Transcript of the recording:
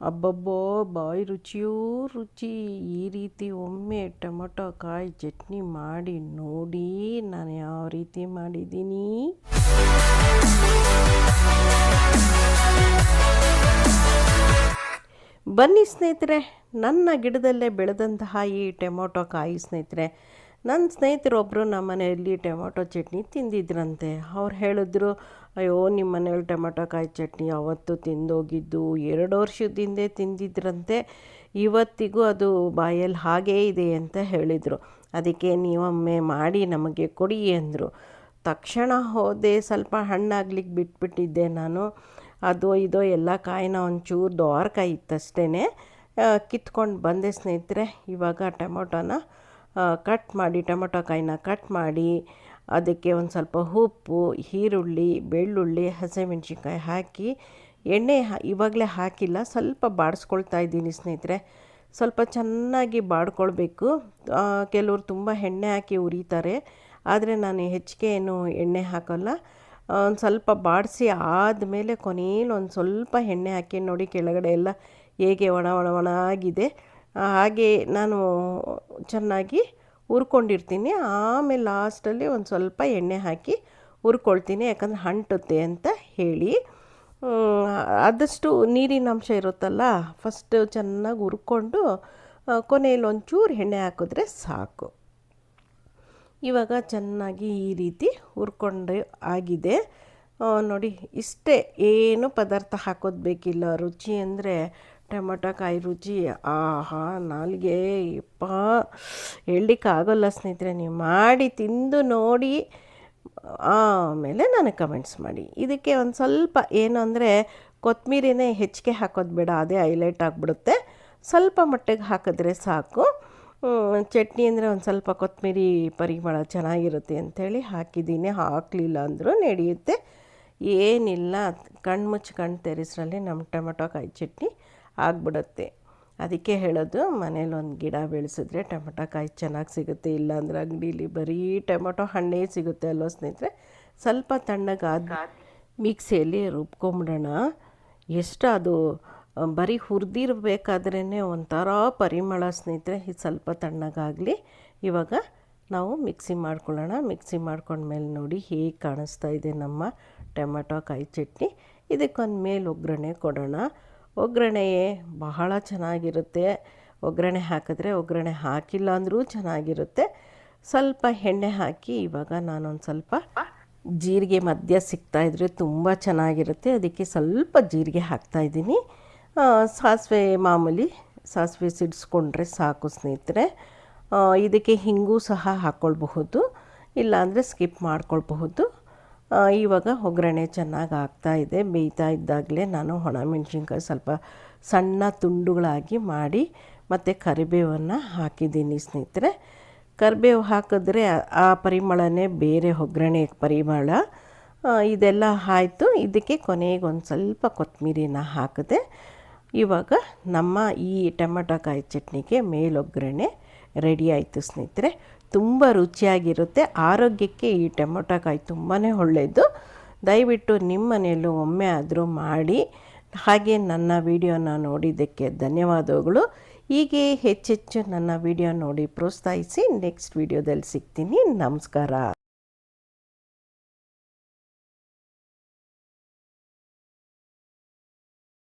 ಅಬ್ಬಬ್ಬೋ, ಬಾಯಿ ರುಚಿಯೂ ರುಚಿ. ಈ ರೀತಿ ಒಮ್ಮೆ ಟೊಮೊಟೊ ಕಾಯಿ ಚಟ್ನಿ ಮಾಡಿ ನೋಡಿ ನಾನು ಯಾವ ರೀತಿ ಮಾಡಿದ್ದೀನಿ. ಬನ್ನಿ ಸ್ನೇಹಿತರೆ, ನನ್ನ ಗಿಡದಲ್ಲೇ ಬೆಳೆದಂತಹ ಈ ಟೊಮೊಟೊ ಕಾಯಿ ಸ್ನೇಹಿತರೆ ನನ್ನ ಸ್ನೇಹಿತರೊಬ್ಬರು ನಮ್ಮ ಮನೆಯಲ್ಲಿ ಟೊಮೊಟೊ ಚಟ್ನಿ ತಿಂದಿದ್ರಂತೆ. ಅವ್ರು ಹೇಳಿದ್ರು, ಅಯ್ಯೋ ನಿಮ್ಮ ಮನೇಲಿ ಟೊಮೊಟೊ ಕಾಯಿ ಚಟ್ನಿ ಅವತ್ತು ತಿಂದೋಗಿದ್ದು ಎರಡು ವರ್ಷದಿಂದ ತಿಂದಿದ್ರಂತೆ. ಇವತ್ತಿಗೂ ಅದು ಬಾಯಲ್ಲಿ ಹಾಗೇ ಇದೆ ಅಂತ ಹೇಳಿದರು. ಅದಕ್ಕೆ ನೀವೊಮ್ಮೆ ಮಾಡಿ ನಮಗೆ ಕೊಡಿ ಅಂದರು. ತಕ್ಷಣ ಹೋದೆ, ಸ್ವಲ್ಪ ಹಣ್ಣಾಗ್ಲಿಕ್ಕೆ ಬಿಟ್ಬಿಟ್ಟಿದ್ದೆ ನಾನು. ಅದು ಇದೋ ಎಲ್ಲ ಕಾಯಿನ ಒಂಚೂರು ದೋರ್ಕಾಯಿ ಇತ್ತಷ್ಟೇ ಕಿತ್ಕೊಂಡು ಬಂದೆ ಸ್ನೇಹಿತರೆ, ಇವಾಗ ಟೊಮೊಟೊನ ಕಟ್ ಮಾಡಿ ಟೊಮೊಟೊಕಾಯಿನ ಕಟ್ ಮಾಡಿ, ಅದಕ್ಕೆ ಒಂದು ಸ್ವಲ್ಪ ಉಪ್ಪು, ಈರುಳ್ಳಿ, ಬೆಳ್ಳುಳ್ಳಿ, ಹಸಿಮೆಣ್ಸಿನ್ಕಾಯಿ ಹಾಕಿ, ಎಣ್ಣೆ ಇವಾಗಲೇ ಹಾಕಿಲ್ಲ, ಸ್ವಲ್ಪ ಬಾಡಿಸ್ಕೊಳ್ತಾ ಇದ್ದೀನಿ ಸ್ನೇಹಿತರೆ. ಸ್ವಲ್ಪ ಚೆನ್ನಾಗಿ ಬಾಡ್ಕೊಳ್ಬೇಕು. ಕೆಲವರು ತುಂಬ ಎಣ್ಣೆ ಹಾಕಿ ಉರಿತಾರೆ. ಆದರೆ ನಾನು ಹೆಚ್ಚಿಗೆ ಏನು ಎಣ್ಣೆ ಹಾಕೋಲ್ಲ. ಒಂದು ಸ್ವಲ್ಪ ಬಾಡಿಸಿ ಆದಮೇಲೆ ಕೊನೇಲಿ ಒಂದು ಸ್ವಲ್ಪ ಎಣ್ಣೆ ಹಾಕಿ, ನೋಡಿ ಕೆಳಗಡೆ ಎಲ್ಲ ಹೇಗೆ ಒಣ ಒಣ ಒಣ ಆಗಿದೆ ಹಾಗೆ ನಾನು ಚೆನ್ನಾಗಿ ಹುರ್ಕೊಂಡಿರ್ತೀನಿ. ಆಮೇಲೆ ಲಾಸ್ಟಲ್ಲಿ ಒಂದು ಸ್ವಲ್ಪ ಎಣ್ಣೆ ಹಾಕಿ ಹುರ್ಕೊಳ್ತೀನಿ, ಯಾಕಂದರೆ ಅಂಟುತ್ತೆ ಅಂತ ಹೇಳಿ. ಆದಷ್ಟು ನೀರಿನ ಅಂಶ ಇರುತ್ತಲ್ಲ ಫಸ್ಟ್ ಚೆನ್ನಾಗಿ ಹುರ್ಕೊಂಡು ಕೊನೆಯಲ್ಲಿ ಒಂಚೂರು ಎಣ್ಣೆ ಹಾಕಿದ್ರೆ ಸಾಕು. ಇವಾಗ ಚೆನ್ನಾಗಿ ಈ ರೀತಿ ಹುರ್ಕೊಂಡು ಆಗಿದೆ. ನೋಡಿ, ಇಷ್ಟೇ ಏನು ಪದಾರ್ಥ ಹಾಕೋದು ಬೇಕಿಲ್ಲ. ರುಚಿ ಅಂದರೆ ಟೊಮೊಟೊ ಕಾಯಿ ರುಚಿ. ಆಹಾ, ನಾಲ್ಗೆ, ಯಪ್ಪ. ಹೇಳಲಿಕ್ಕಾಗಲ್ಲ ಸ್ನೇಹಿತರೆ, ನೀವು ಮಾಡಿ ತಿಂದು ನೋಡಿ. ಆಮೇಲೆ ನನಗೆ ಕಮೆಂಟ್ಸ್ ಮಾಡಿ. ಇದಕ್ಕೆ ಒಂದು ಸ್ವಲ್ಪ ಏನು ಅಂದರೆ ಕೊತ್ತಂಬರಿನೇ ಹೆಚ್ಚಿಗೆ ಹಾಕೋದು ಬೇಡ. ಅದೇ ಹೈಲೈಟ್ ಆಗಿಬಿಡುತ್ತೆ. ಸ್ವಲ್ಪ ಮಟ್ಟಿಗೆ ಹಾಕಿದ್ರೆ ಸಾಕು. ಚಟ್ನಿ ಅಂದರೆ ಒಂದು ಸ್ವಲ್ಪ ಕೊತ್ತಂಬರಿ ಪರಿಮಳ ಚೆನ್ನಾಗಿರುತ್ತೆ ಅಂಥೇಳಿ ಹಾಕಿದ್ದೀನಿ. ಹಾಕಲಿಲ್ಲ ಅಂದರೂ ನಡೆಯುತ್ತೆ. ಏನಿಲ್ಲ. ಕಣ್ಣು ಮುಚ್ಚಿ ಕಣ್ಣು ತೆರೆಸ್ರಲ್ಲಿ ನಮ್ಮ ಟೊಮೆಟೊ ಕಾಯಿ ಚಟ್ನಿ ಆಗಿಬಿಡುತ್ತೆ. ಅದಕ್ಕೆ ಹೇಳೋದು, ಮನೇಲಿ ಒಂದು ಗಿಡ ಬೆಳೆಸಿದ್ರೆ ಟೊಮೆಟೊ ಕಾಯಿ ಚೆನ್ನಾಗಿ ಸಿಗುತ್ತೆ ಇಲ್ಲಾಂದ್ರೆ ಅಂಗಡೀಲಿ ಬರೀ ಟೊಮೆಟೊ ಹಣ್ಣೇ ಸಿಗುತ್ತೆ ಅಲ್ವ ಸ್ನೇಹಿತರೆ. ಸ್ವಲ್ಪ ತಣ್ಣಗಾದ ಮಿಕ್ಸಿಯಲ್ಲಿ ರುಬ್ಕೊಂಬಿಡೋಣ. ಎಷ್ಟು ಅದು, ಬರೀ ಹುರಿದಿರ್ಬೇಕಾದ್ರೇ ಒಂಥರ ಪರಿಮಳ ಸ್ನೇಹಿತರೆ ಇದು ಸ್ವಲ್ಪ ತಣ್ಣಗಾಗಲಿ. ಇವಾಗ ನಾವು ಮಿಕ್ಸಿ ಮಾಡ್ಕೊಳ್ಳೋಣ. ಮಿಕ್ಸಿ ಮಾಡ್ಕೊಂಡ್ಮೇಲೆ ನೋಡಿ ಹೇಗೆ ಕಾಣಿಸ್ತಾ ಇದೆ ನಮ್ಮ ಟೊಮೆಟೊ ಕಾಯಿ ಚಟ್ನಿ. ಇದಕ್ಕೊಂದು ಮೇಲೆ ಒಗ್ಗರಣೆ ಕೊಡೋಣ. ಒಗ್ಗರಣೆ ಬಹಳ ಚೆನ್ನಾಗಿರುತ್ತೆ. ಒಗ್ಗರಣೆ ಹಾಕಿದ್ರೆ ಒಗ್ಗರಣೆ ಹಾಕಿಲ್ಲ ಅಂದರೂ ಚೆನ್ನಾಗಿರುತ್ತೆ. ಸ್ವಲ್ಪ ಎಣ್ಣೆ ಹಾಕಿ ಇವಾಗ ನಾನೊಂದು ಸ್ವಲ್ಪ ಜೀರಿಗೆ ಮಧ್ಯ ಸಿಗ್ತಾಯಿದ್ರೆ ತುಂಬ ಚೆನ್ನಾಗಿರುತ್ತೆ. ಅದಕ್ಕೆ ಸ್ವಲ್ಪ ಜೀರಿಗೆ ಹಾಕ್ತಾಯಿದ್ದೀನಿ ಸಾಸಿವೆ ಮಾಮೂಲಿ ಸಾಸಿವೆ ಸಿಡಿಸ್ಕೊಂಡ್ರೆ ಸಾಕು ಸ್ನೇಹಿತರೆ. ಇದಕ್ಕೆ ಹಿಂಗೂ ಸಹ ಹಾಕ್ಕೊಳ್ಬಹುದು ಇಲ್ಲಾಂದರೆ ಸ್ಕಿಪ್ ಮಾಡ್ಕೊಳ್ಬಹುದು. ಇವಾಗ ಒಗ್ಗರಣೆ ಚೆನ್ನಾಗಿ ಆಗ್ತಾ ಇದೆ. ಬೇಯ್ತಾ ಇದ್ದಾಗಲೇ ನಾನು ಒಣಮೆಣ್ಸಿನ್ಕಾಯಿ ಸ್ವಲ್ಪ ಸಣ್ಣ ತುಂಡುಗಳಾಗಿ ಮಾಡಿ ಮತ್ತು ಕರಿಬೇವನ್ನು ಹಾಕಿದ್ದೀನಿ ಸ್ನೇಹಿತರೆ. ಕರಿಬೇವು ಹಾಕಿದ್ರೆ ಆ ಪರಿಮಳನೇ ಬೇರೆ ಒಗ್ಗರಣೆ ಪರಿಮಳ. ಇದೆಲ್ಲ ಆಯಿತು. ಇದಕ್ಕೆ ಕೊನೆಗೆ ಒಂದು ಸ್ವಲ್ಪ ಕೊತ್ತಂಬರಿನ ಹಾಕಿದೆ. ಇವಾಗ ನಮ್ಮ ಈ ಟೊಮೆಟೊ ಕಾಯಿ ಚಟ್ನಿಗೆ ಮೇಲೊಗ್ಗರಣೆ. ರೆಡಿ ಆಯಿತು ಸ್ನೇಹಿತರೆ. ತುಂಬ ರುಚಿಯಾಗಿರುತ್ತೆ. ಆರೋಗ್ಯಕ್ಕೆ ಈ ಟೊಮೊಟೊಕಾಯಿ ತುಂಬಾ ಒಳ್ಳೆಯದು ದಯವಿಟ್ಟು ನಿಮ್ಮ ಮನೆಯಲ್ಲೂ ಒಮ್ಮೆ ಆದರೂ ಮಾಡಿ. ಹಾಗೆ ನನ್ನ ವಿಡಿಯೋನ ನೋಡಿದ್ದಕ್ಕೆ ಧನ್ಯವಾದಗಳು. ಹೀಗೆ ಹೆಚ್ಚೆಚ್ಚು ನನ್ನ ವಿಡಿಯೋ ನೋಡಿ ಪ್ರೋತ್ಸಾಹಿಸಿ. ನೆಕ್ಸ್ಟ್ ವಿಡಿಯೋದಲ್ಲಿ ಸಿಗ್ತೀನಿ. ನಮಸ್ಕಾರ.